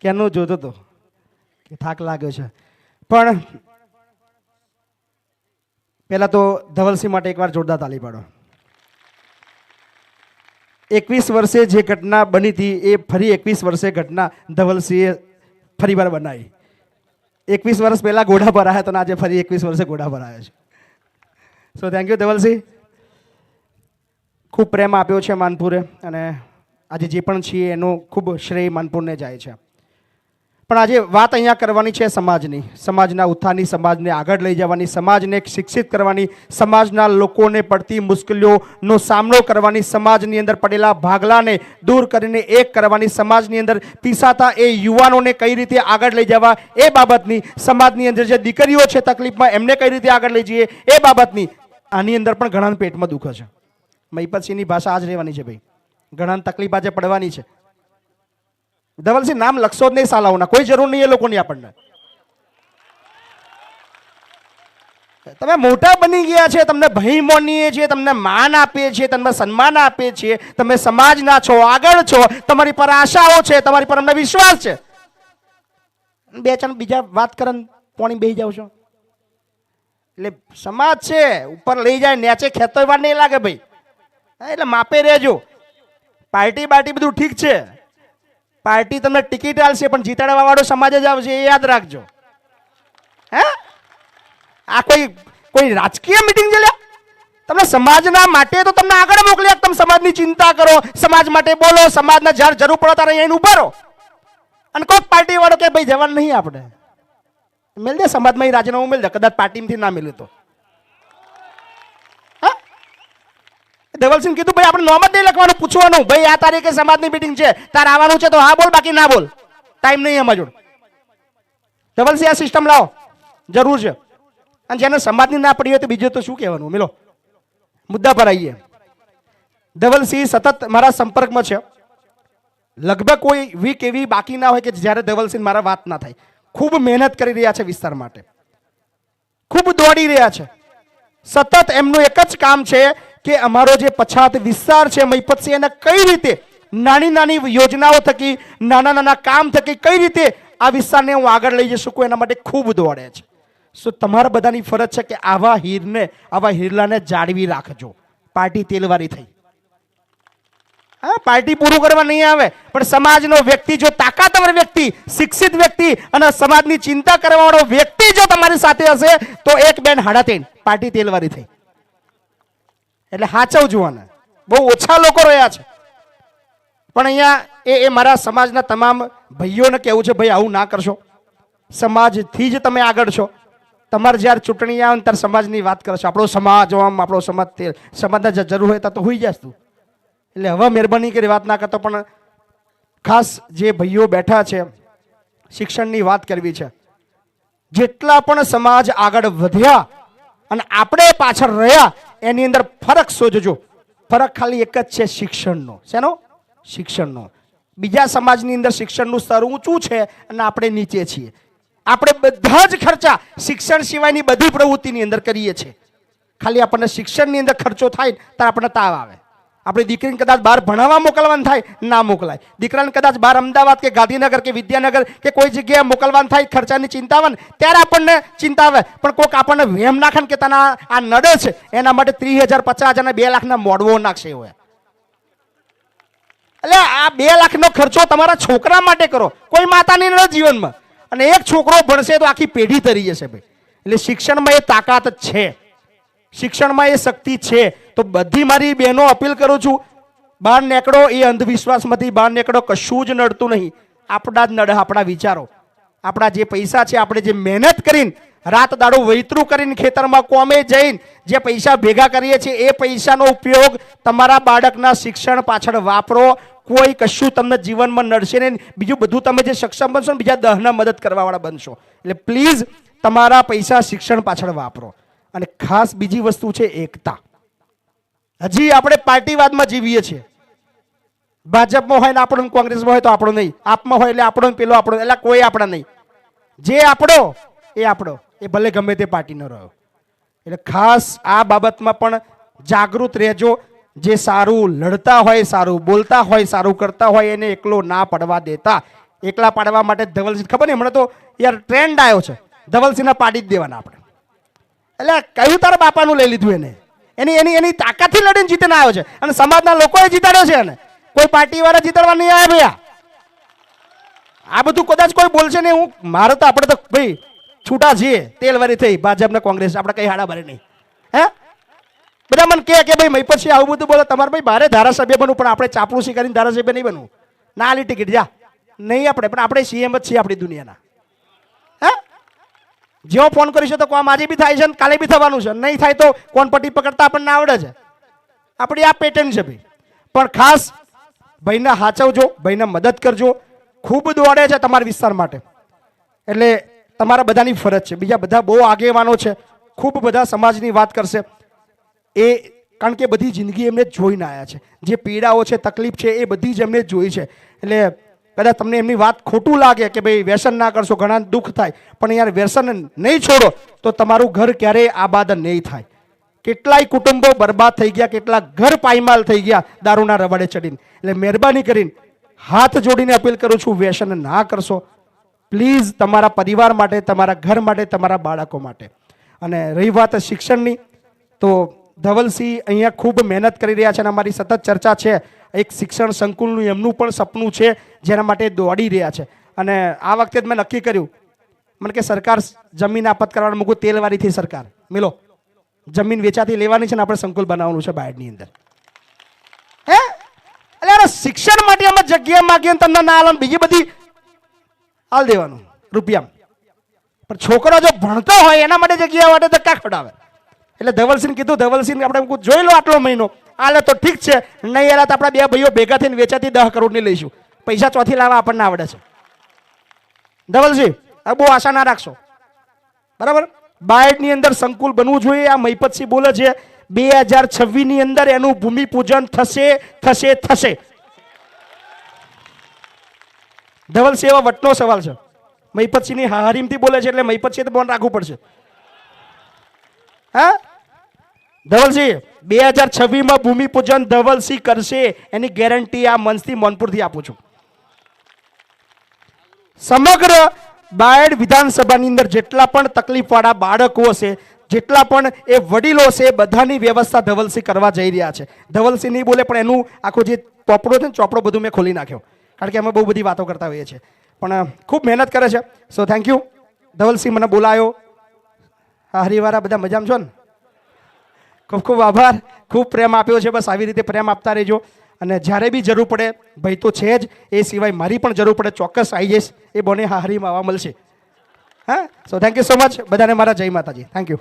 કેનું જોતો તો? કે થાક લાગ્યો છે. પણ પહેલાં તો ધવલસિંહ માટે એકવાર જોરદાર તાલી પાડો. એકવીસ વર્ષે જે ઘટના બની હતી, એ ફરી એકવીસ વર્ષે ઘટના ધવલસિંહે ફરીવાર બનાવી. એકવીસ વર્ષ પહેલાં ઘોડા પર આવ્યા હતા આજે ફરી એકવીસ વર્ષે ઘોડા પર આવ્યા છે. So thank you Dhavalsinh. ખૂબ પ્રેમ આપ્યો છે માનપુરે અને આજે જે પણ છીએ એનો ખૂબ શ્રેય માનપુરને જાય છે. પણ આજે વાત અહીંયા કરવાની છે સમાજની. સમાજના ઉત્થાનની, સમાજને આગળ લઈ જવાની, સમાજને શિક્ષિત કરવાની, સમાજના લોકોને પડતી મુશ્કેલીઓનો સામનો કરવાની, સમાજની અંદર પડેલા ભાગલાને દૂર કરીને એક કરવાની, સમાજની અંદર પીસાતા એ યુવાનોને કઈ રીતે આગળ લઈ જવા, એ બાબતની, સમાજની અંદર જે દીકરીઓ છે તકલીફમાં, એમને કઈ રીતે આગળ લઈ જઈએ, એ બાબતની આની અંદર પણ ઘણાને પેટમાં દુખે છે મહિપતસિંહની ભાષા આ જ રહેવાની છે ભાઈ. ઘણાને તકલીફ આજે પડવાની છે. ધવલસિંહ નામ લખશો જ નહીં સાલાઓના કોઈ જરૂર નહીં એ લોકોની આપણને. તમે મોટા બની ગયા છે, તમને ભય મોનીએ છીએ, તમને માન આપીએ છીએ, તમને સન્માન આપીએ છીએ, તમે સમાજના છો, આગળ છો, તમારી પર આશાઓ છે, તમારી પર અમને વિશ્વાસ છે. બે ચાર બીજા વાત કરે પોણી બેસી જાવ છો. એટલે સમાજ છે, ઉપર લઈ જાય, નેચે ખેતર વાર નહીં લાગે ભાઈ. એટલે માપે રહેજો. પાર્ટી બાર્ટી બધું ઠીક છે. પાર્ટી તમને ટિકિટ આલશે, પણ જીતાડવા વાળો સમાજ જ આવશે, એ યાદ રાખજો. હે? આ કોઈ કોઈ રાજકીય મિટિંગ છે તમે સમાજના માટે તો તમને આગળ મોકલી તમે સમાજની ચિંતા કરો, સમાજ માટે બોલો, સમાજના જ્યારે જરૂર પડે ત્યારે અહીં ઊભા રહો. અને કોઈક પાર્ટી વાળો કે ભાઈ, જવાનું નહીં આપણે. મેળ દે, સમાજમાં રાજીનામું મેળ દે, કદાચ પાર્ટીમાંથી ના મેળ્યું તો. ધવલસિંહ કીધું, ભાઈ, આપણે નોમ જ નહીં લખવાનું, પૂછવાનું. ભાઈ, આ તારીખે સમાજની મીટિંગ છે. તારે આવવાનું છે તો હા બોલ, બાકી ના બોલ. ટાઈમ નહીં અમારા જોડે. ધવલસિંહ, આ સિસ્ટમ લાવો. જરૂર છે. અને જેને સમાજની ના પડી હોય તો બીજું તો શું કહેવાનું? મિલો. મુદ્દા પર આવીએ. ધવલસિંહ સતત મારા સંપર્કમાં છે. લગભગ કોઈ વીક એવી બાકી ના હોય કે જ્યારે ધવલસિંહ મારા વાત ના થાય. ખૂબ મહેનત કરી રહ્યા છે વિસ્તાર માટે. ખૂબ દોડી રહ્યા છે. સતત એમનું એક જ કામ છે કે અમારો જે પછાત વિસ્તાર છે મહીપતસિંહ એને કઈ રીતે નાની નાની યોજનાઓ થકી, નાના નાના કામ થકી કઈ રીતે આ વિસ્તારને હું આગળ લઈ જઈ શકું, એના માટે ખૂબ દોડે છે. સો તમારા બધાની ફરજ છે કે આવા હીરને, આવા હીરલાને જાળવી રાખજો. પાર્ટી તેલવારી થઈ. હા, પાર્ટી પૂરું કરવા નહીં આવે, પણ સમાજનો વ્યક્તિ, જો તાકાતવર વ્યક્તિ, શિક્ષિત વ્યક્તિ અને સમાજની ચિંતા કરવાવાળો વ્યક્તિ જો તમારી સાથે હશે, તો એક બેન હાડાતેન પાર્ટી તેલવારી થઈ. એટલે સાચવજવાના બહુ ઓછા લોકો રહ્યા છે. પણ અહીંયા એ એ મારા સમાજના તમામ ભાઈઓને કહેવું છે, ભાઈ, આવું ના કરશો. સમાજથી જ તમે આગળ છો. તમારે જ્યારે ચૂંટણી આવે ત્યારે સમાજની વાત કરશો આપણો સમાજ આમ, આપણો સમાજ તે, સમાજના જરૂર હોય તો હોઈ જશું એટલે હવે મહેરબાની કરી વાત ના કરતો, પણ ખાસ જે ભાઈઓ બેઠા છે, શિક્ષણની વાત કરવી છે. જેટલા પણ સમાજ આગળ વધ્યા અને આપણે પાછળ રહ્યા એની અંદર ફરક શોધજો. ફરક ખાલી એક જ છે શિક્ષણનો. શેનો? શિક્ષણનો. બીજા સમાજની અંદર શિક્ષણનું સ્તર ઊંચું છે અને આપણે નીચે છીએ. આપણે બધા જ ખર્ચા શિક્ષણ સિવાયની બધી પ્રવૃત્તિની અંદર કરીએ છીએ. ખાલી આપણને શિક્ષણની અંદર ખર્ચો થાય ત્યારે આપણને તાવ આવે. આપણી દીકરીને કદાચ બહાર ભણાવવા મોકલવાનું થાય, ના મોકલાય. દીકરાને કદાચ બહાર અમદાવાદ કે ગાંધીનગર કે વિદ્યાનગર કે કોઈ જગ્યાએ મોકલવાનું થાય, ખર્ચાની ચિંતા આવે ત્યારે આપણને ચિંતા આવે પણ કોઈક આપણને વેમ નાખે ને કે તને આ નડે છે, એના માટે ત્રીસ હજાર પચાસ હજાર બે લાખના મોડવો નાખશે હોય એટલે આ બે લાખનો ખર્ચો તમારા છોકરા માટે કરો. કોઈ માતાની નડે જીવનમાં. અને એક છોકરો ભણશે તો આખી પેઢી તરી જશે ભાઈ. એટલે શિક્ષણમાં એ તાકાત છે. શિક્ષણમાં એ શક્તિ છે. તો બધી મારી બહેનો અપીલ કરું છું, બહાર નીકળો, એ અંધવિશ્વાસમાંથી બહાર નીકળો, કશું જ નડતું નહીં. આપણા જ નડે, આપણા વિચારો. આપણા જે પૈસા છે, આપણે જે મહેનત કરીને, રાત દાડો વૈતરું કરીને ખેતરમાં કોમે જઈને, જે પૈસા ભેગા કરીએ છીએ, એ પૈસાનો ઉપયોગ તમારા બાળકના શિક્ષણ પાછળ વાપરો. કોઈ કશું તમને જીવનમાં નડશે નહીં. બીજું બધું તમે જે સક્ષમ બનશો ને, બીજા દહના મદદ કરવાવાળા બનશો. એટલે પ્લીઝ તમારા પૈસા શિક્ષણ પાછળ વાપરો. અને ખાસ બીજી વસ્તુ છે એકતા. હજી આપણે પાર્ટીવાદમાં જીવીએ છીએ. ભાજપમાં હોય ને આપણો કોંગ્રેસમાં હોય તો આપણો નહીં. આપમાં હોય એટલે આપણો પેલો આપણો. એટલે કોઈ આપણા નહીં. જે આપણો, એ આપણો. એ ભલે ગમે તે પાર્ટીનો રહ્યો. એટલે ખાસ આ બાબતમાં પણ જાગૃત રહેજો. જે સારું લડતા હોય, સારું બોલતા હોય, સારું કરતા હોય એને એકલો ના પડવા દેતા. એકલા પાડવા માટે ધવલસિંહ, ખબર નહીં, હમણાં તો યાર ટ્રેન્ડ આવ્યો છે. ધવલસિંહના પાડી જ દેવાના આપણે. એટલે કયું તારા બાપાનું લઈ લીધું એને? એની એની એની તાકાતથી લડીને જીતીને આવ્યો છે. અને સમાજના લોકોએ જીતાડ્યો છે એને. કોઈ પાર્ટી વાળા જીતાડવા નહીં આવ્યા ભૈયા. આ બધું કદાચ કોઈ બોલશે નહીં. હું, મારે તો આપણે તો, ભાઈ, છૂટા છીએ. તેલવારી થઈ. ભાજપને કોંગ્રેસ. આપણે કઈ હાડા ભરે નહીં. હે? બધા મને કહે કે, ભાઈ મય પછી આવું બધું બોલો. તમારે ભાઈ મારે ધારાસભ્ય બનવું, પણ આપણે ચાપલુસી કરીને ધારાસભ્ય નહીં બનવું. ના આલી ટિકિટ, જા. નહીં આપણે, પણ આપણે સીએમ જ છીએ આપણી દુનિયાના. જેવો ફોન કરીશું તો કોમ આજે બી થાય છે ને કાલે બી થવાનું છે. નહીં થાય તો કોણ પટ્ટી પકડતા આપણને આવડે છે. આપણી આ પેટર્ન છે ભાઈ. પણ ખાસ ભાઈને હાચવજો, ભાઈને મદદ કરજો. ખૂબ દોડે છે તમારા વિસ્તાર માટે. એટલે તમારા બધાની ફરજ છે. બીજા બધા બહુ આગેવાનો છે. ખૂબ બધા સમાજની વાત કરશે. એ કારણ કે બધી જિંદગી એમને જોઈને આવ્યા છે. જે પીડાઓ છે, તકલીફ છે, એ બધી જ એમને જોઈ છે. એટલે કદાચ તમને એમની વાત ખોટું લાગે કે ભાઈ વ્યસન ના કરશો ઘણા દુઃખ થાય, પણ યાર વ્યસન નહીં છોડો, તો તમારું ઘર ક્યારેય આબાદ નહીં થાય. કેટલાય કુટુંબો બરબાદ થઈ ગયા, કેટલા ઘર પાયમાલ થઈ ગયા દારૂના રવાડે ચડીને. એટલે મહેરબાની કરીને હાથ જોડીને અપીલ કરું છું, વ્યસન ના કરશો. પ્લીઝ તમારા પરિવાર માટે, તમારા ઘર માટે, તમારા બાળકો માટે. અને રહી વાત શિક્ષણની, તો ધવલસિંહ અહીંયા ખૂબ મહેનત કરી રહ્યા છે અને અમારી સતત ચર્ચા છે. એક શિક્ષણ સંકુલનું એમનું પણ સપનું છે, જેના માટે દોડી રહ્યા છે. અને આ વખતે જ મેં નક્કી કર્યું, મને કે સરકાર જમીન આપત કરવાનું મૂકું તેલવાળીથી સરકાર. મિલો, જમીન વેચાતી લેવાની છે ને આપણે સંકુલ બનાવવાનું છે બાયડની અંદર. હે? એટલે યાર શિક્ષણ માટે અમે જગ્યા માગીએ તમને ના આલો બીજી બધી હાલ દેવાનું, રૂપિયા. પણ છોકરો જો ભણતો હોય એના માટે જગ્યા માટે ધક્કા ખવડાવે? એટલે ધવલસિંહ કીધું ધવલસિંહ આપણે જોઈ લો આટલો મહિનો. આલે તો ઠીક છે, નહીં આલે તો આપણા બે ભાઈઓ ભેગા થઈને વેચાતી દહ કરોડની લઈશું. પૈસા ચોથી લાવવા આપણને આવડે છે. ધવલજી, આ બહુ આશા ના રાખશો. બરાબર? બાયડની અંદર સંકુલ બનવું જોઈએ, આ મહિપતસિંહ બોલે છે, બે હજાર છવ્વીસની અંદર એનું ભૂમિપૂજન થશે થશે થશે. ધવલસિંહ, એવા વટનો સવાલ છે. મહિપતસિંહની હારીમથી બોલે છે એટલે મહિપતસિંહ તો બોન રાખવું પડશે. હા? ધવલસિંહ બે હજાર છવ્વીસમાં ભૂમિપૂજન ધવલસિંહ કરશે એની ગેરંટી આ મંચથી મોનપુરથી આપું છું. સમગ્ર બાયડ વિધાનસભાની અંદર જેટલા પણ તકલીફવાળા બાળકો હશે, જેટલા પણ એ વડીલો છે બધાની વ્યવસ્થા ધવલસિંહ કરવા જઈ રહ્યા છે. ધવલસિંહ નહીં બોલે, પણ એનું આખું જે ચોપડો છે ને, ચોપડો બધું મેં ખોલી નાખ્યો. કારણ કે અમે બહુ બધી વાતો કરતા હોઈએ છીએ. પણ ખૂબ મહેનત કરે છે. સો થેન્ક યુ ધવલસિંહ મને બોલાયો. આ હરિવારા બધા મજામાં છો ને? ખૂબ ખૂબ આભાર. ખૂબ પ્રેમ આપ્યો છે. બસ આવી રીતે પ્રેમ આપતા રહેજો. અને જ્યારે બી જરૂર પડે, ભાઈ તો છે જ. એ સિવાય મારી પણ જરૂર પડે. ચોક્કસ આવી જઈશ. એ બોને હારીમાં આવવા મળશે. હા? So thank you so much બધાને મારા જય માતાજી. Thank you